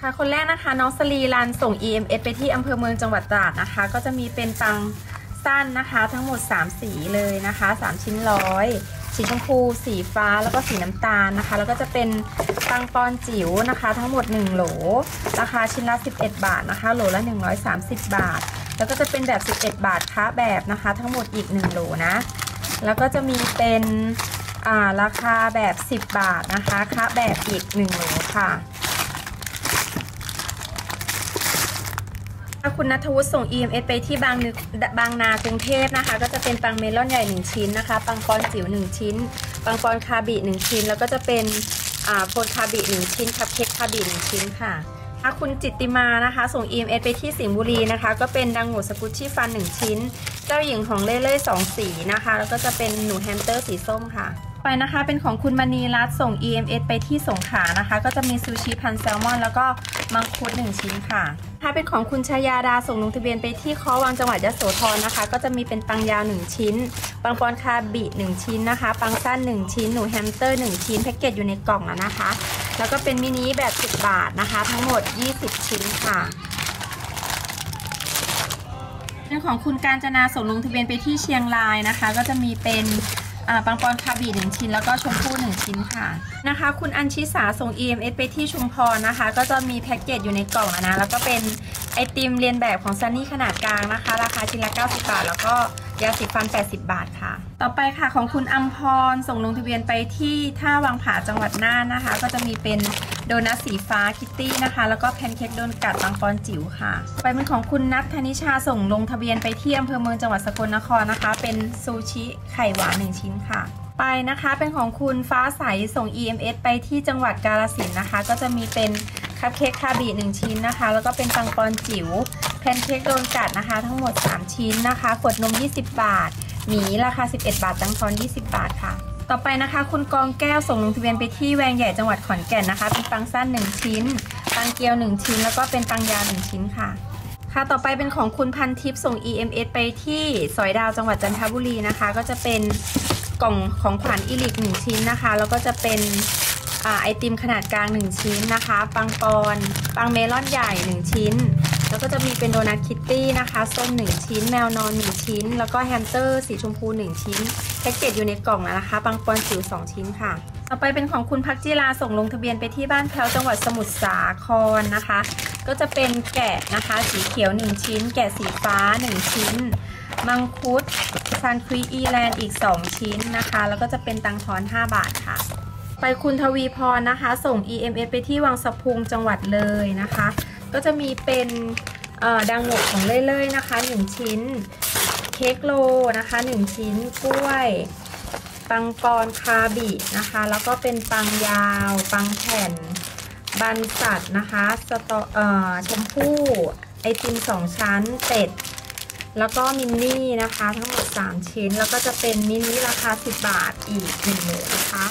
ค่ะคนแรกนะคะน้องสลีรันส่ง EMS ไปที่อำเภอเมืองจังหวัดตราดนะคะ ก็จะมีเป็นปังสั้นนะคะ ทั้งหมด 3 สีเลยนะคะ 3 ชิ้นร้อยสีชมพู สีฟ้าแล้วก็สีน้ำตาลนะคะ แล้วก็จะเป็นปังปอนจิ๋วนะคะ ทั้งหมด 1 โหล ราคาชิ้นละ 11 บาทนะคะ โหลละ 130 บาท แล้วก็จะเป็นแบบ 11 บาทค้าแบบนะคะ ทั้งหมดอีก 1 โหลนะ แล้วก็จะมีเป็นราคาแบบ 10 บาทนะคะค้าแบบอีก 1 โหลค่ะ ถ้าคุณนัทวุฒิส่ง EMS ไปที่บางนึกบางนากรุงเทพนะคะ ก็จะเป็นปังเมลอนใหญ่ 1 ชิ้นนะคะ ปังปอนจิ๋ว 1 ชิ้น ปังปอนคาบิ1ชิ้น แล้วก็จะเป็นอ่าโฟนคาบิ1ชิ้นคัพเค้กคาบิ1ชิ้นค่ะถ้าคุณจิตติมานะคะ ส่ง EMS ไปที่สิงห์บุรีนะคะ ก็เป็นดังหมูสกุชชี่ฟัน 1 ชิ้น เจ้าหญิงของเล่เล่สองสีนะคะ แล้วก็จะเป็นหนูแฮมสเตอร์สีส้มค่ะ ไปนะคะ เป็นของคุณมณีรัตส่ง EMS ไปที่สงขานะคะ ก็จะมีซูชิพันแซลมอน แล้วก็มังคุด1ชิ้นค่ะ ถ้าเป็นของคุณชายาดาส่งลงทะเบียนไปที่คอวังจังหวัดยะโสธรนะคะ ก็จะมีเป็นปังยาว 1 ชิ้น ปังปอนคาบิ 1 ชิ้นนะคะ ปังสั้น 1 ชิ้น หนูแฮมสเตอร์ 1 ชิ้น แพ็กเกจอยู่ในกล่องแล้วนะคะ แล้วก็เป็นมินิแบบ 10 บาทนะคะ ทั้งหมด 20 ชิ้นค่ะเรื่องของคุณการจนาส่งลงทะเบียนไปที่เชียงรายนะคะ ก็จะมีเป็น อ่าปังปอนคาบีหนึ่งชิ้นแล้วก็ชมพู่หนึ่งชิ้นค่ะนะคะ คุณอัญชิสาส่ง EMS ไปที่ชุมพรนะคะ ก็จะมีแพ็กเกจอยู่ในกล่องนะแล้วก็เป็น ไอติมเรียนแบบของซันนี่ขนาดกลางนะคะ ราคาชิ้นละ 90 บาท แล้วก็ยาสีฟัน 80 บาทค่ะ ต่อไปค่ะของคุณอัมพรส่งลงทะเบียนไปที่ท่าวังผาจังหวัดน่านนะคะ ก็จะมีเป็นโดนัทสีฟ้าคิตตี้นะคะ แล้วก็แพนเค้กโดนกัดบางปอนจิ๋วค่ะ ไปเป็นของคุณนัทธนิชาส่งลงทะเบียนไปที่อำเภอเมืองจังหวัดสกลนครนะคะ เป็นซูชิไข่หวาน1ชิ้นค่ะไปนะคะเป็นของคุณฟ้าใสส่ง EMS ไปที่จังหวัดกาฬสินนะคะ ก็จะมีเป็น คัพเค้กคาบี1ชิ้นนะคะ แล้วก็เป็นปังปอนจิ๋วแพนเค้กโดนกัดนะคะ ทั้งหมด 3 ชิ้นนะคะขวดนม 20 บาท หมีราคา 11 บาทตังทอน 20 บาทค่ะ ต่อไปนะคะ คุณกองแก้วส่งลงทะเบียนไปที่แวงใหญ่จังหวัดขอนแก่นนะคะ เป็นปังสั้น 1 ชิ้น ปังเกียว 1 ชิ้น แล้วก็เป็นปังยาว1ชิ้นค่ะค่ะต่อไปเป็นของคุณพันทิพย์ส่ง EMS ไปที่สอยดาวจังหวัดจันทบุรีนะคะ ก็จะเป็นกล่องของขวัญอีลิก1ชิ้นนะคะ แล้วก็จะเป็น ไอติมขนาดกลาง 1 ชิ้นนะคะ ปังปอนปังเมลอนใหญ่ 1 ชิ้น แล้วก็จะมีเป็นโดนัทคิตตี้นะคะส้ม1 ชิ้น แมวนอน 1 ชิ้น แล้วก็แฮมสเตอร์สีชมพู 1 ชิ้นแพ็กเกจอยู่ในกล่องแล้วนะคะปังปอนจิ๋ว2 ชิ้นค่ะต่อไปเป็นของคุณพักจิราส่งลงทะเบียนไปที่บ้านแพ้วจังหวัดสมุทรสาครนะคะ ก็จะเป็นแกะนะคะสีเขียว 1 ชิ้น แกะสีฟ้า 1 ชิ้น มังคุดซันควีอีแลนด์อีก 2 ชิ้นนะคะ แล้วก็จะเป็นตังทอน 5 บาทค่ะ ไปคุณทวีพรนะคะ ส่ง EMS ไปที่วังสะพุงจังหวัดเลยนะคะ ก็จะมีเป็นดังโงกของเล่ยๆนะคะ 1 ชิ้น เค้กโลนะคะ 1 ชิ้นกล้วย ปังปอนคาบินะคะ แล้วก็เป็นปังยาว ปังแผ่น บันสัตว์นะคะสตอเอ่อชมพู่ไอติมสองชั้นเป็ดแล้วก็มินนี่นะคะทั้งหมด 3 ชิ้น แล้วก็จะเป็นมินิราคา 10 บาทอีก1โหลนะคะ